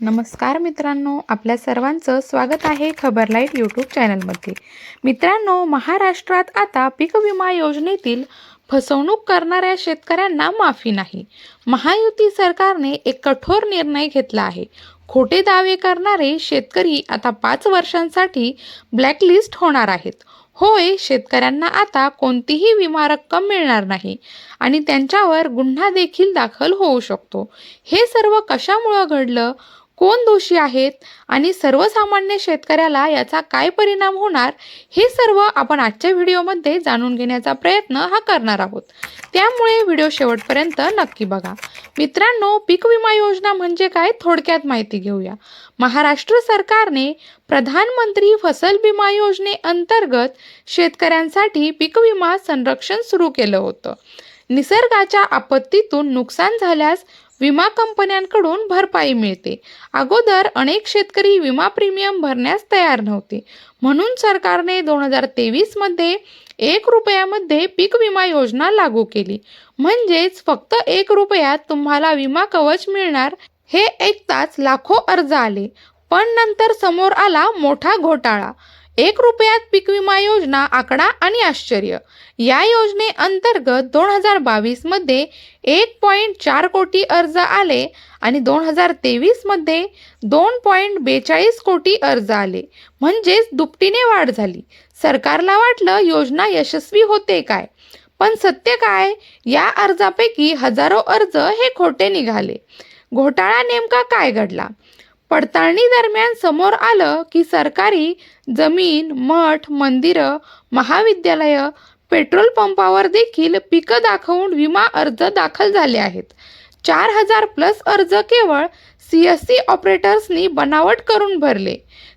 नमस्कार मित्रांनो आपल्या सर्वांचं स्वागत आहे खबरलाईट यूट्यूब चॅनलमध्ये. मित्रांनो महाराष्ट्रात आता पीक विमा योजनेतील फसवणूक करणाऱ्या शेतकऱ्यांना माफी नाही. महायुती सरकारने एक कठोर निर्णय घेतला आहे. खोटे दावे करणारे शेतकरी आता पाच वर्षांसाठी ब्लॅकलिस्ट होणार आहेत. होय शेतकऱ्यांना आता कोणतीही विमा रक्कम मिळणार नाही आणि त्यांच्यावर गुन्हा देखील दाखल होऊ शकतो. हे सर्व कशामुळं घडलं? कोण दोषी आहेत आणि सर्वसामान्य शेतकऱ्याला याचा काय परिणाम होणार हे सर्व आपण आजच्या व्हिडिओमध्ये जाणून घेण्याचा प्रयत्न हा करणार आहोत. त्यामुळे व्हिडिओ शेवटपर्यंत नक्की बघा. मित्रांनो पीक विमा योजना म्हणजे काय थोडक्यात माहिती घेऊया. महाराष्ट्र सरकारने प्रधानमंत्री फसल विमा योजनेअंतर्गत शेतकऱ्यांसाठी पीक विमा संरक्षण सुरू केलं होतं. निसर्गाच्या आपत्तीतून नुकसान झाल्यास विमा कंपन्यांकडून भरपाई मिळते. अगोदर अनेक शेतकरी विमा प्रीमियम भरण्यास तयार नव्हते. म्हणून सरकारने दोन हजार तेवीसमध्ये एक रुपयामध्ये पीक विमा योजना लागू केली. म्हणजेच फक्त एक रुपयात तुम्हाला विमा कवच मिळणार हे ऐकताच लाखो अर्ज आले. पण नंतर समोर आला मोठा घोटाळा. एक रुपयात पीक विमा योजना आकडा आणि आश्चर्य. या योजनेअंतर्गत दोन हजार बावीसमध्ये एक पॉईंट चार कोटी अर्ज आले आणि दोन हजार तेवीसमध्ये दोन पॉईंट बेचाळीस कोटी अर्ज आले. म्हणजेच दुपटीने वाढ झाली. सरकारला वाटलं योजना यशस्वी होते काय? पण सत्य काय? या अर्जापैकी हजारो अर्ज हे खोटे निघाले. घोटाळा नेमका काय घडला? पडताळणी दरम्यान समोर आलं की सरकारी जमीन मठ मंदिरं महाविद्यालयं पेट्रोल पंपावर देखील पिकं दाखवून विमा अर्ज दाखल झाले आहेत. चार हजार प्लस अर्ज केवळ सी एस सी ऑपरेटर्सनी बनावट करून भरले.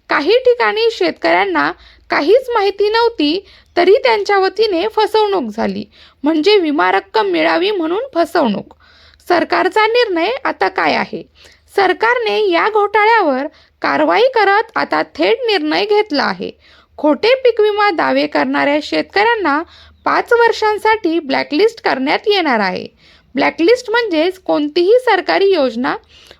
काही ठिकाणी शेतकऱ्यांना काहीच माहिती नव्हती तरी त्यांच्या वतीने फसवणूक झाली. म्हणजे विमा रक्कम मिळावी म्हणून फसवणूक. सरकारचा निर्णय आता काय आहे? सरकारने या घोटाळ्यावर कारवाई करत आता थेट निर्णय घेतला आहे. खोटे पीक विमा दावे करणाऱ्या शेतकऱ्यांना पाच वर्षांसाठी ब्लॅकलिस्ट करण्यात येणार आहे. ब्लॅकलिस्ट म्हणजेच कोणतीही सरकारी योजना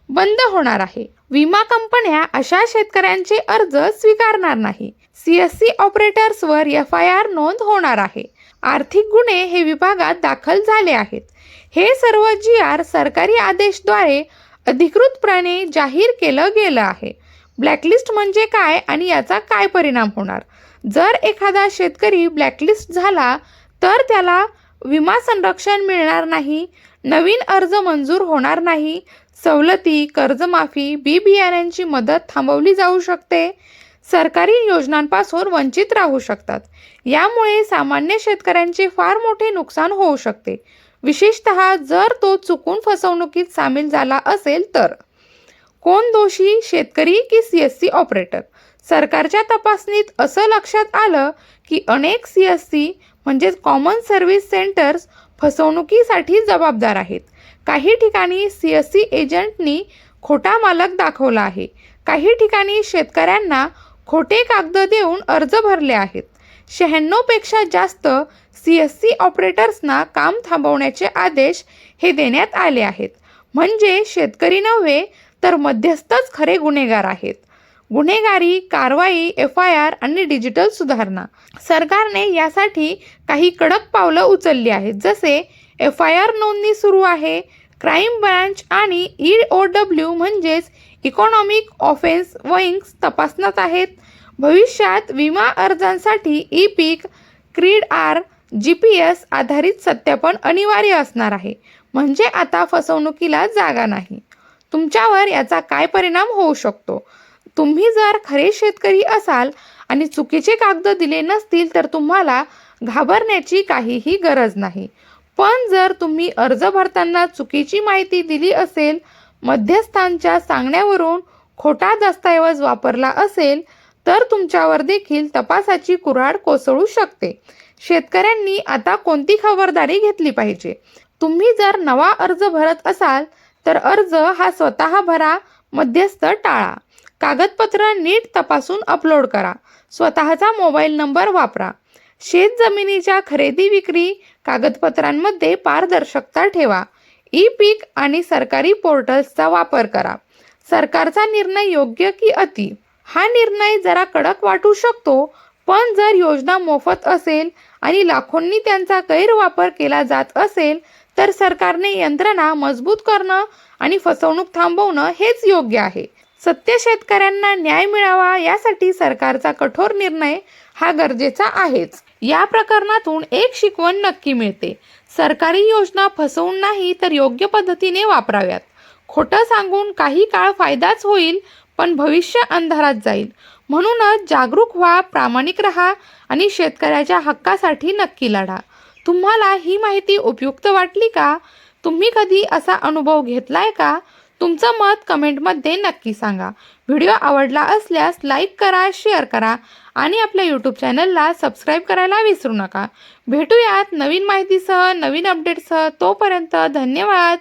बंद होणार आहे. विमा कंपन्या अशा शेतकऱ्यांचे अर्ज स्वीकारणार नाही. सी एस सी ऑपरेटर्सवर एफ आय आर नोंद होणार आहे. आर्थिक गुन्हे हे विभागात दाखल झाले आहेत. हे सर्व जी आर सरकारी आदेशद्वारे अधिकृतपणे जाहीर केलं गेलं आहे. ब्लॅकलिस्ट म्हणजे काय आणि याचा काय परिणाम होणार? जर एखादा शेतकरी ब्लॅकलिस्ट झाला तर त्याला विमा संरक्षण मिळणार नाही नवीन अर्ज मंजूर होणार नाही सवलती कर्जमाफी बी बियाण्यांची मदत थांबवली जाऊ शकते सरकारी योजनांपासून वंचित राहू शकतात. यामुळे सामान्य शेतकऱ्यांचे फार मोठे नुकसान होऊ शकते. विशेषतः जर तो चुकून फसवणुकीत सामील झाला असेल तर. कोण दोषी शेतकरी की सी एस सी ऑपरेटर सरकारच्या तपासणीत असं लक्षात आलं की अनेक सी एस सी म्हणजेच कॉमन सर्व्हिस सेंटर्स फसवणुकीसाठी जबाबदार आहेत. काही ठिकाणी सी एस सी एजंटनी खोटा मालक दाखवला आहे. काही ठिकाणी शेतकऱ्यांना खोटे कागद देऊन अर्ज भरले आहेत. शहाण्णवपेक्षा जास्त सी एस सी ऑपरेटर्सना काम थांबवण्याचे आदेश हे देण्यात आले आहेत. म्हणजे शेतकरी नव्हे तर मध्यस्थच खरे गुन्हेगार आहेत. गुन्हेगारी कारवाई एफ आय आर आणि डिजिटल सुधारणा. सरकारने यासाठी काही कडक पावलं उचलली आहेत. जसे एफ आय आर नोंदणी सुरू आहे क्राईम ब्रांच आणि ई ओ डब्ल्यू म्हणजेच इकॉनॉमिक ऑफेन्स वईंग्स तपासण्यात आहेत. भविष्यात विमा अर्जांसाठी ई पीक क्रीड आर जी पी एस आधारित सत्यापन अनिवार्य असणार आहे. म्हणजे आता फसवणुकीला जागा नाही. तुमच्यावर याचा काय परिणाम होऊ शकतो? तुम्ही जर खरे शेतकरी असाल आणि चुकीचे कागद दिले नसतील तर तुम्हाला घाबरण्याची काहीही गरज नाही. पण जर तुम्ही अर्ज भरताना चुकीची माहिती दिली असेल मध्यस्थांच्या सांगण्यावरून खोटा दस्तऐवज वापरला असेल तर तुमच्यावर देखील तपासाची कुऱ्हाड कोसळू शकते. शेतकऱ्यांनी आता कोणती खबरदारी घेतली पाहिजे? तुम्ही जर नवा अर्ज भरत असाल तर अर्ज हा स्वतः भरा मध्यस्थ टाळा. कागदपत्र नीट तपासून अपलोड करा. स्वतःचा मोबाईल नंबर वापरा. शेत जमिनीच्या खरेदी विक्री कागदपत्रांमध्ये पारदर्शकता ठेवा. ई पीक आणि सरकारी पोर्टल्सचा वापर करा. सरकारचा निर्णय योग्य की अति? हा निर्णय जरा कडक वाटू शकतो पण जर योजना मोफत असेल आणि लाखोंनी त्यांचा गैरवापर केला जात असेल तर सरकारने यंत्रणा मजबूत करणं आणि फसवणूक थांबवणं हेच योग्य आहे. सत्य शेतकऱ्यांना न्याय मिळावा यासाठी सरकारचा कठोर निर्णय हा गरजेचा आहेच. या प्रकरणातून एक शिकवण नक्की मिळते. सरकारी योजना फसवून नाही तर योग्य पद्धतीने वापराव्यात. खोटं सांगून काही काळ फायदाच होईल पण भविष्य अंधारात जाईल. म्हणूनच जागरूक व्हा प्रामाणिक राहा आणि शेतकऱ्याच्या हक्कासाठी नक्की लढा. तुम्हाला ही माहिती उपयुक्त वाटली का? तुम्ही कधी असा अनुभव घेतलाय का? तुमचं मत कमेंटमध्ये नक्की सांगा. व्हिडिओ आवडला असल्यास लाईक करा शेअर करा आणि आपल्या यूट्यूब चॅनलला सबस्क्राईब करायला विसरू नका. भेटूयात नवीन माहितीसह नवीन अपडेटसह तोपर्यंत धन्यवाद.